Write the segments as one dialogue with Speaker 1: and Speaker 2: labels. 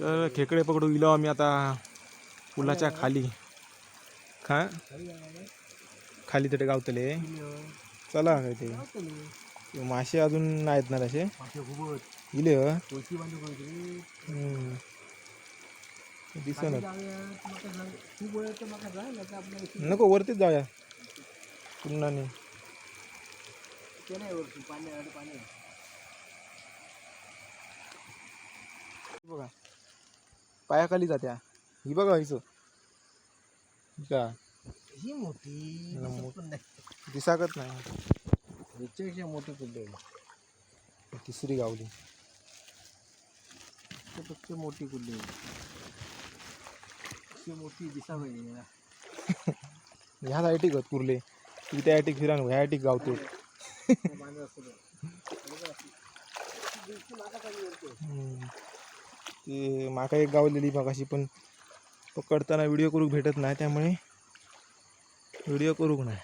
Speaker 1: तर खेकडे पकडू गेलो आम्ही आता पुलाच्या खाली. खा? खाली तिथे गावतले. चला काय ते. मासे अजून नाहीत ना तसे. इले हो. नको वरतीच जाऊया. पुन्हा नाही. बघा. पायाखाली जात्या. ही बघा हिचं. का?
Speaker 2: ही मोठी
Speaker 1: ना,
Speaker 2: दिसत पण नाही. मोठी कुठे
Speaker 1: तिसरी गावली.
Speaker 2: मोठी कुठे मोठी दिसा पाहिजे ना.
Speaker 1: ह्या साईटी गत कुर्ले. तू त्या आयटीक फिरा ह्या आयटीक गावतो.
Speaker 2: ते.
Speaker 1: हम्म. ते माका एक गावलेली मगाशी पण पकडताना व्हिडिओ करूक भेटत नाही त्यामुळे व्हिडिओ करूक नाही?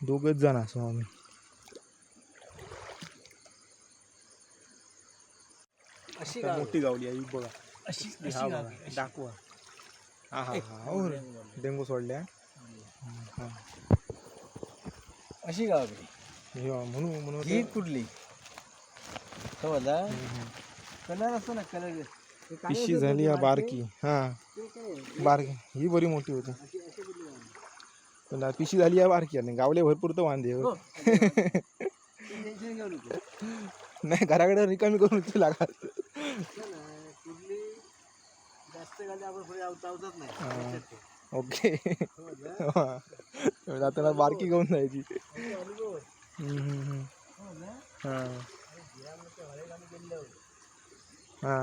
Speaker 1: दोघच जण असो आम्ही.
Speaker 2: अशी
Speaker 1: मोठी गावली आहे बघा.
Speaker 2: अशी
Speaker 1: हा बघा. दाखवा. हा हा हा. हो. डेंगू सोडल्या. हा
Speaker 2: अशी गाव आहे.
Speaker 1: हे म्हणून म्हणून
Speaker 2: ही कुठली?
Speaker 1: हम्म.
Speaker 2: कलर असतो ना कलर.
Speaker 1: पिशी झाली हा बारकी. हा. बारकी. ही बरी मोठी होती. पण पिशी झाली या बारकी. आणि गावले भरपूर तर वांदे. हो. नाही घराकडे रिकामी करून ती लागत हा. ओके.
Speaker 2: समजलं?
Speaker 1: हा. जाताना बारकी घेऊन जायची.
Speaker 2: समजलं?
Speaker 1: हा
Speaker 2: अरे गिरामध्ये हरेगाणी गेलेलो होतो.
Speaker 1: हा.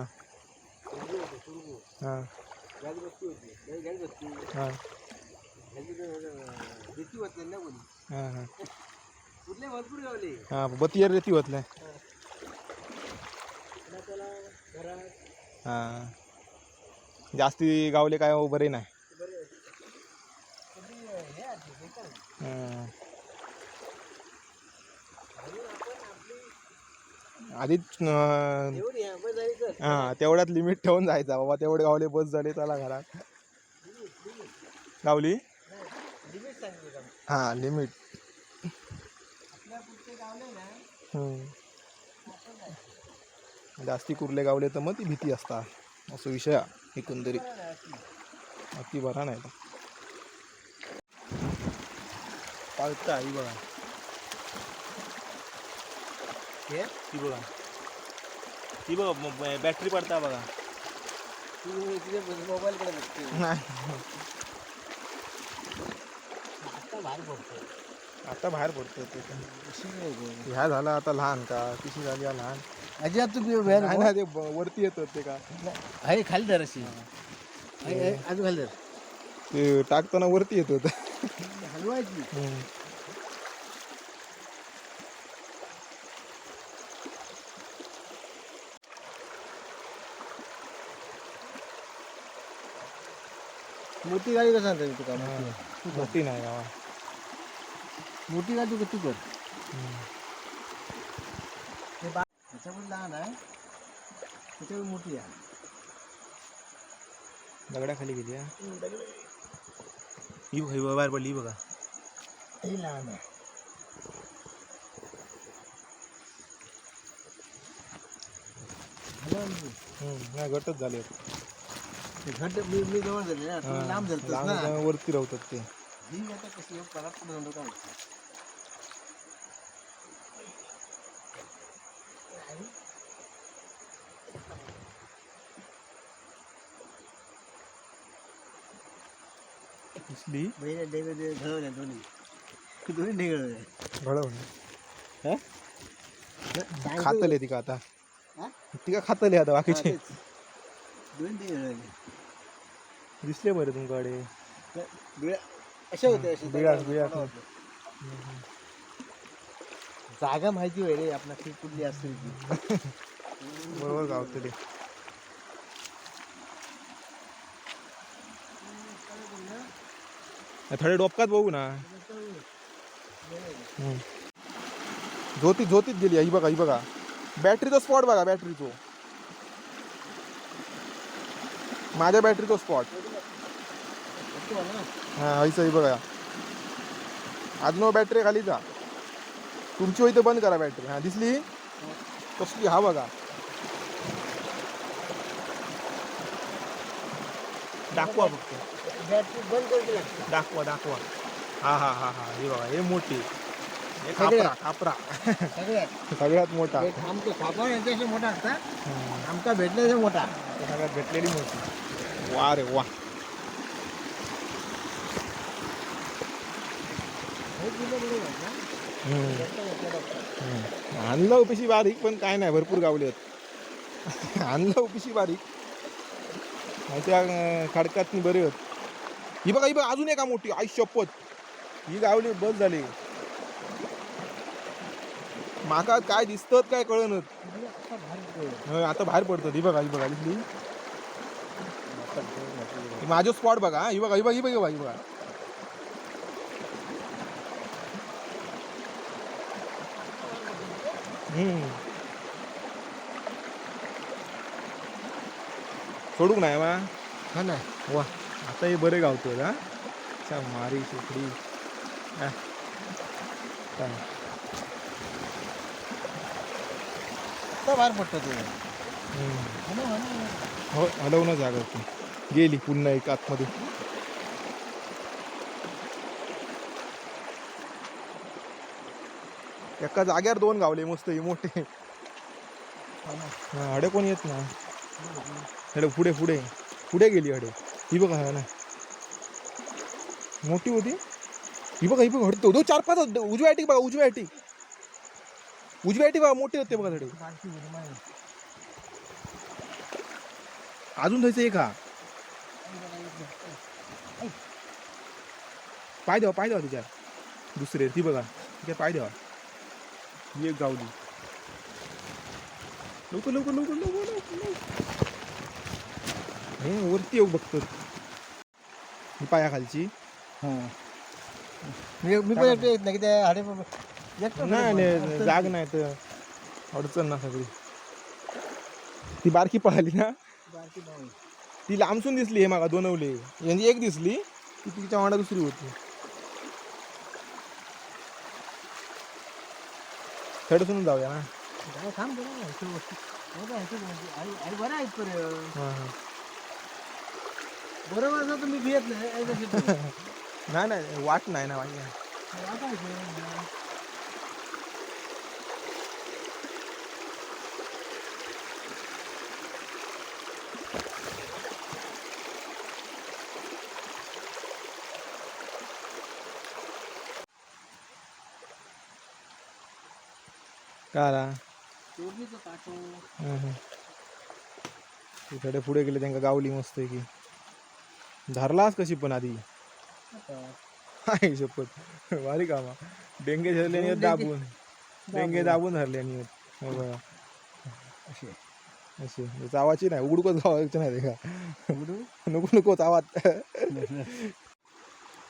Speaker 2: तुरगो
Speaker 1: हा.
Speaker 2: बसती बसती
Speaker 1: हा.
Speaker 2: नाही
Speaker 1: हा हा.
Speaker 2: भरपूर
Speaker 1: हा बतियर रेती होत नाही हा. जास्ती गावले काय हो, बरे नाही
Speaker 2: ते बरे कधी हे आहे, बेकार आहे.
Speaker 1: हा.
Speaker 2: म्हणून आपण आपली
Speaker 1: आधीच
Speaker 2: हां
Speaker 1: हा तेवढ्यात लिमिट ठेवून जायचा. बाबा तेवढे गावले बस झाले चला घरात. गावली?
Speaker 2: हां
Speaker 1: हा लिमिट जास्ती कुर्ले गावले तर मग ती भीती असता असं विषय हा, एकंदरीत. अति बरा नाही. पाळता आई बघा.
Speaker 2: हे?
Speaker 1: ती बघा. ती बघा बॅटरी पडता बघा.
Speaker 2: तू तुझे मोबाईल कडे बघते.
Speaker 1: नाही
Speaker 2: आता बाहेर पडतो
Speaker 1: आता बाहेर पडतो ते. ह्या झाला आता लहान का? तिशी झाली लहान.
Speaker 2: अजिबात तुम्ही बाहेर
Speaker 1: ना ते वरती येत ते का?
Speaker 2: आहे खाली धर अशी. अजून खाली धर.
Speaker 1: ते टाकताना वरती येत होत.
Speaker 2: हलवायची. मोठी गाडी कसं आणता तुका? मोठी
Speaker 1: नाही गावा.
Speaker 2: मोठी गाडी तू तू कर ते बा लहान आहे. त्याच्याकडे मोठी आहे.
Speaker 1: दगडाखाली गेली हा. ही बघा, ही बघा, बाहेर पडली ही बघा.
Speaker 2: ही लहान आहे.
Speaker 1: नाही गटच झाले.
Speaker 2: घट मी मी जवळ झाले ना लांब ना.
Speaker 1: वरती राहतात ते.
Speaker 2: ही आता परात काय डेवे घडवल्या दोन्ही. दोन्ही?
Speaker 1: खातले ती का आता?
Speaker 2: हा?
Speaker 1: ती का खातले आता बाकीचे?
Speaker 2: तेच.
Speaker 1: दिसले बरे तुमच्याकडे
Speaker 2: बिळा
Speaker 1: बिळा- बिळा.
Speaker 2: पडा होत्या. जागा माहिती होय रे आपला की कुठली असेल ती.
Speaker 1: बरोबर गावतले थोडे डोपकात बघू ना. हम्म. झोतीत झोतीत गेली ही बघा ही बघा. बॅटरीचा स्पॉट बघा बॅटरीचो माझ्या स्पॉट
Speaker 2: तू ना
Speaker 1: हा हयच बघा अजून बॅटरी खाली जा तुमची इथं बंद करा बॅटरी। हा दिसली? कसली हा बघा दाखवा फक्त।
Speaker 2: बॅटरी बंद
Speaker 1: दाखवा दाखवा। हा हा हा हा हे बघा हे मोठी। हे
Speaker 2: सगळ्यात
Speaker 1: सगळ्यात मोठा.
Speaker 2: हे आमचं यांच्याशी मोठा असता.
Speaker 1: हम्म.
Speaker 2: भेटल्याचा मोठा.
Speaker 1: ते सगळ्यात भेटलेली मोठी. वा रे वा.
Speaker 2: हे?
Speaker 1: हम्म. हम्म. आणलं उपिशी बारीक पण काय नाही भरपूर गावले आहेत. आणलं उपिशी बारीक. आणि त्या अं, खडकातनी बरे होत ही बघा ही बघा अजून एका मोठी आई शपथ. ही गावली बस झाली. माका काय दिसतात काय
Speaker 2: म्हणजे आता
Speaker 1: बाहेर पडतात. ही बघा ही बघा दिसली माझं स्पॉट बघा हा. बघा ही बघा ही बघा ही बघा. सोडूक नाही मा
Speaker 2: हा ना
Speaker 1: वा. आता हे बरे गावतो हा. मारी सुकडी. हा. काय?
Speaker 2: आता बाहेर पडतो ते.
Speaker 1: हम्म.
Speaker 2: ना, हो
Speaker 1: हलवणं जागा होती. गेली पुन्हा एक आतमध्ये. एका जाग्यावर दोन गावले मस्त हे मोठे.
Speaker 2: हा
Speaker 1: हडे कोण येत ना हडे पुढे पुढे. पुढे गेली हडे. ही बघा हा ना. मोठी होती. ही बघा ही बघा हडतो दो चार पाच उजव्या अटीक बघा उजव्या अटीक उजव्या अटीक बघा मोठे होते बघा
Speaker 2: माहिती.
Speaker 1: अजून जायचं एक हा पाय द्यावा पाय द्यावा तिच्या. दुसरे ती बघा. ठीक पाय द्यावा एक गावली. लवकर लवकर लवकर लवकर. हे वरती येऊ बघतो. ही पायाखालची.
Speaker 2: हा. मी मी पण येत नाही की त्या हाडे एकटं
Speaker 1: नाही नाही जाग नाही तर अडचण ना सगळी ती बारकी पळाली ना
Speaker 2: बारकी नाही.
Speaker 1: ती लांबसून दिसली हे मागा दोनवले यांची एक दिसली ती तिच्या वांडा दुसरी होती थडसून जाऊया ना
Speaker 2: थांब. हो का, ह्याचं म्हणजे आई आई बरं आहेत पर्यंत
Speaker 1: हा, हा.
Speaker 2: बरोबर असं तुम्ही नाही आई?
Speaker 1: नाही नाही वाट नाही ना वाट नाही. हं. तिकडे पुढे गेले त्यांना गावली मस्त की. धरलास कशी पण आधी? शपथ. भारी कामा डेंगे धरले दाबून.
Speaker 2: डेंगे-
Speaker 1: दाबून धरले आणि हे बघा.
Speaker 2: असे.
Speaker 1: चावाची नाही. उडकत गावायचं नाही का? नको नको चावात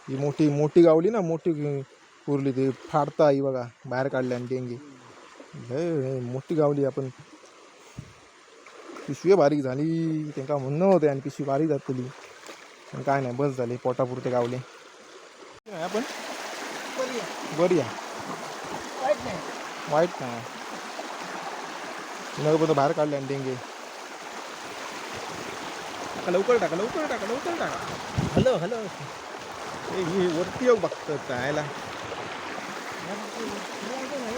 Speaker 1: ही मोठी मोठी गावली ना मोठी उरली ती. फाडता ही बघा. बाहेर काढल्या आणि डेंगे. लय मोठी गावली आपण. पिशवी बारीक झाली. त्यांना म्हणणं होते आणि पिशवी बारीक जातली पण काय नाही बस झाली पोटापुरते गावले. नाही आपण?
Speaker 2: बरी आहे. वाईट नाही.
Speaker 1: नगर बाहेर काढले आणि डेंगे. टाका लवकर टाका लवकर टाका लवकर टाका.
Speaker 2: Hello hello.
Speaker 1: ए, हे वरती येऊ बघतात त्याला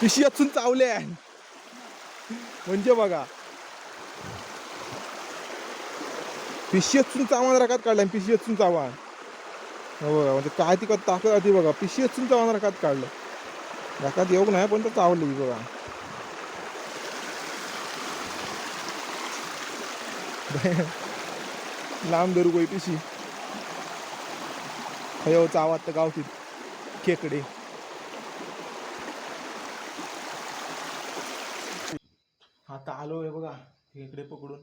Speaker 1: पिशी असून चावले म्हणजे बघा पिशी असून चावण रकात काढला पिशी असून चावा हो बघा म्हणजे काय ती ताकद आधी बघा पिशी असून चावण रकात काढलं रकात येऊ नाही पण तर चावली बघा लांब धरू गोई पिशी हयो चावात तर गावठी खेकडे. आता आलो आहे बघा खेकडे पकडून.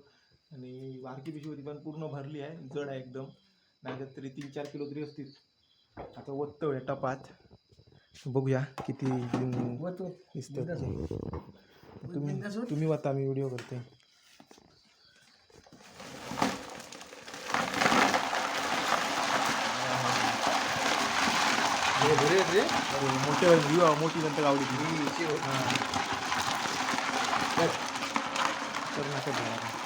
Speaker 1: आणि बारकी पिशवी होती पण पूर्ण भरली आहे जड आहे एकदम. नाही तरी तीन चार किलो तरी असतील. आता ओततोय टपात. बघूया किती तुम्ही तुम्ही वाता मी व्हिडिओ करते. मोठे व्ह्यू मोठी नंतर नका